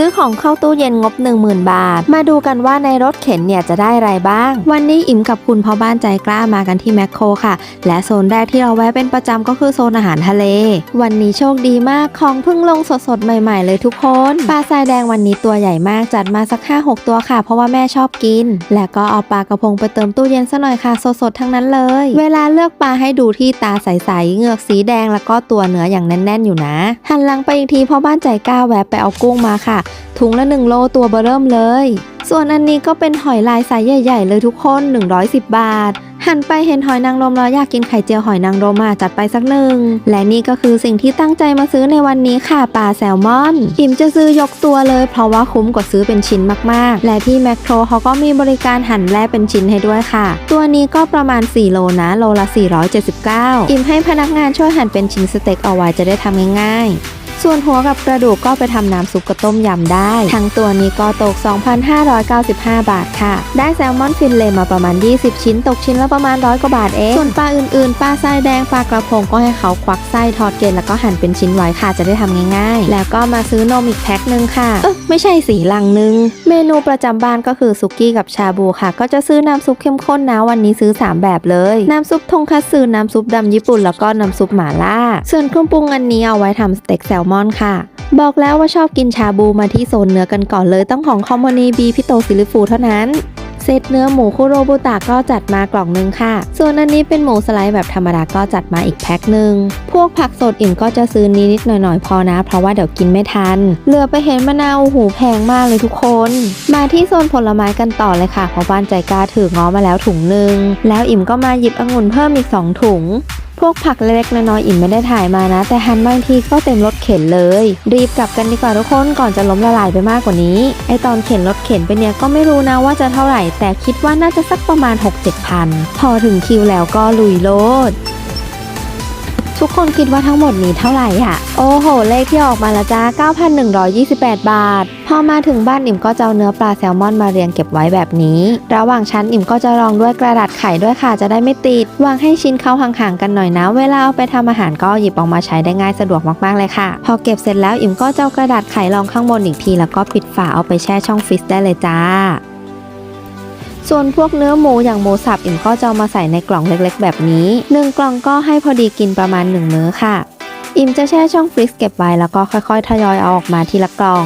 ซื้อของเข้าตู้เย็นงบ 10,000 บาท มาดูกันว่าในรถเข็นเนี่ยจะได้อะไรบ้าง วันนี้อิ่มกับคุณพ่อบ้านใจกล้ามากันที่แมคโครค่ะ และโซนแรกที่เราแวะเป็นประจำก็คือโซนอาหารทะเล วันนี้โชคดีมากของเพิ่งลงสดๆ ใหม่ๆ เลยทุกคนปลาทรายแดงวันนี้ตัวใหญ่มากจัดมาสัก 5-6 ตัวค่ะ เพราะว่าแม่ชอบกิน และก็เอาปลากระพงไปเติมตู้เย็นซะหน่อยค่ะสดๆทั้งนั้นเลย เวลาเลือกปลาให้ดูที่ตาใสๆเหงือกสีแดงแล้วก็ตัวเนื้ออย่างแน่น ๆ อยู่นะ หันหลังไปอีกทีพ่อบ้านใจกล้าแวะไปเอากุ้งมาค่ะถุงละ 1 โลตัวเบอเริ่มเลย ส่วนอันนี้ก็เป็นหอยลายไซส์ใหญ่ๆ เลยทุกคน 110 บาท หันไปเห็นหอยนางรมแล้วอยากกินไข่เจียวหอยนางรมมาจัดไปสักหนึ่ง และนี่ก็คือสิ่งที่ตั้งใจมาซื้อในวันนี้ค่ะปลาแซลมอน อิ่มจะซื้อยกตัวเลยเพราะว่าคุ้มกว่าซื้อเป็นชิ้นมากๆ และที่แมคโครเขาก็มีบริการหั่นแล่เป็นชิ้นให้ด้วยค่ะ ตัวนี้ก็ประมาณ 4 โลนะโลละ 479 อิ่มให้พนักงานช่วยหั่นเป็นชิ้นสเต็กเอาไว้จะได้ทำง่ายๆ ส่วนหัวกับกระดูกก็ไปทำน้ำซุปกระต้มยำได้ ทั้งตัวนี้ก็ตก 2,595 บาทค่ะ ได้แซลมอนฟินเลมาประมาณ 20 ชิ้น ตกชิ้นละประมาณร้อยกว่าบาทเอง ส่วนปลาอื่นๆ ปลาทรายแดง ปลากระพงก็ให้เขาควักไส้ทอดเกล็ดแล้วก็หั่นเป็นชิ้นไว้ค่ะจะได้ทำง่ายๆ แล้วก็มาซื้อนมอีกแพ็คหนึ่งค่ะ เออไม่ใช่สีลังหนึง เมนูประจำบ้านก็คือซุกี้กับชาบูค่ะ ก็จะซื้อน้ำซุปเข้มข้นนะวันนี้ซื้อ 3 แบบเลย น้ำซุปทงคัตสึน้ำซุปดำญี่ปุ่นแล้วก็น้ำซุปหม่าล่า ส่วนเครื่องปรุงอันนี้เอาไว้ทำสเต็กแซลมอนค่ะ บอกแล้วว่าชอบกินชาบูมาที่โซนเนื้อกันก่อนเลยต้องของคอมมอนีบีพี่โตซิลิฟูเท่านั้นเซตเนื้อหมูคุโรบุตะก็จัดมากล่องนึงค่ะ ส่วนอันนี้เป็นหมูสไลด์แบบธรรมดาก็จัดมาอีกแพ็คหนึ่ง พวกผักสดอิ่มก็จะซื้อนิดๆหน่อยๆพอนะ เพราะว่าเดี๋ยวกินไม่ทัน เหลือไปเห็นมะนาวหูแพงมากเลยทุกคน มาที่โซนผลไม้กันต่อเลยค่ะ เพราะบ้านใจกล้าถือง้อมาแล้วถุงหนึ่ง แล้วอิ่มก็มาหยิบองุ่นเพิ่มอีก 2 ถุง พวกผักเล็กๆน้อยๆอิ่มไม่ได้ถ่ายมานะ แต่หันบางทีก็เต็มรถเข็นเลย รีบกลับกันดีกว่าทุกคนก่อนจะล้มละลายไปมากกว่านี้ ไอตอนเข็นรถเข็นไปเนี่ยก็ไม่รู้นะว่าจะเท่าไหร่ แต่คิดว่าน่าจะสักประมาณ 6-7พันพอถึงคิวแล้วก็ลุยโลด ทุกคนคิดว่าทั้งหมดนี้เท่าไหร่อะโอ้โห เลขที่ออกมาละจ้า 9,128 บาท พอมาถึงบ้านอิ่มก็จะเอาเนื้อปลาแซลมอนมาเรียงเก็บไว้แบบนี้ ระหว่างชั้นอิ่มก็จะรองด้วยกระดาษไข่ด้วยค่ะจะได้ไม่ติด วางให้ชิ้นเข้าห่างๆกันหน่อยนะ เวลาเอาไปทำอาหารก็หยิบออกมาใช้ได้ง่ายสะดวกมากๆเลยค่ะ พอเก็บเสร็จแล้วอิ่มก็จะเอากระดาษไข่รองข้างบนอีกที แล้วก็ปิดฝาเอาไปแช่ช่องฟรีซได้เลยจ้า ส่วนพวกเนื้อหมูอย่างหมูสับอิ่มก็จะเอามาใส่ในกล่องเล็กๆ แบบนี้ 1 กล่องก็ให้พอดีกินประมาณ 1 มื้อค่ะ อิ่มจะแช่ช่องฟรีซเก็บไว้แล้วก็ค่อยๆ ทยอยเอาออกมาทีละกล่อง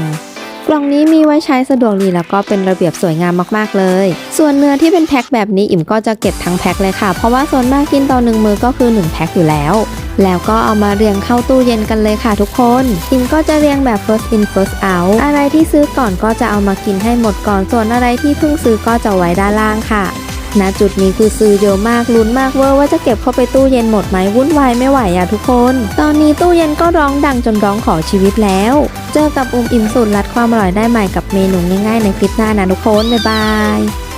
กล่องนี้มีไว้ใช้สะดวกดีแล้วก็เป็นระเบียบสวยงามมากๆเลย ส่วนเนื้อที่เป็นแพ็คแบบนี้อิ่มก็จะเก็บทั้งแพ็คเลยค่ะ เพราะว่าส่วนมากกินต่อหนึ่งมื้อก็คือ 1 แพ็คอยู่แล้ว แล้วก็เอามาเรียงเข้าตู้เย็นกันเลยค่ะทุกคนอิ่มก็จะเรียงแบบ first in first out อะไรที่ซื้อก่อนก็จะเอามากินให้หมดก่อนส่วนอะไรที่เพิ่งซื้อก็จะไว้ด้านล่างค่ะณจุดนี้คือซื้อเยอะมากลุ้นมากเวอร์ว่าจะเก็บเข้าไปตู้เย็นหมดไหมวุ่นวายไม่ไหวอะทุกคน ตอนนี้ตู้เย็นก็ร้องดังจนร้องขอชีวิตแล้ว เจอกับอุ้มอิ่มสุดรัดความอร่อยได้ใหม่กับเมนูง่ายๆในคลิปหน้านะทุกคน บ๊ายบาย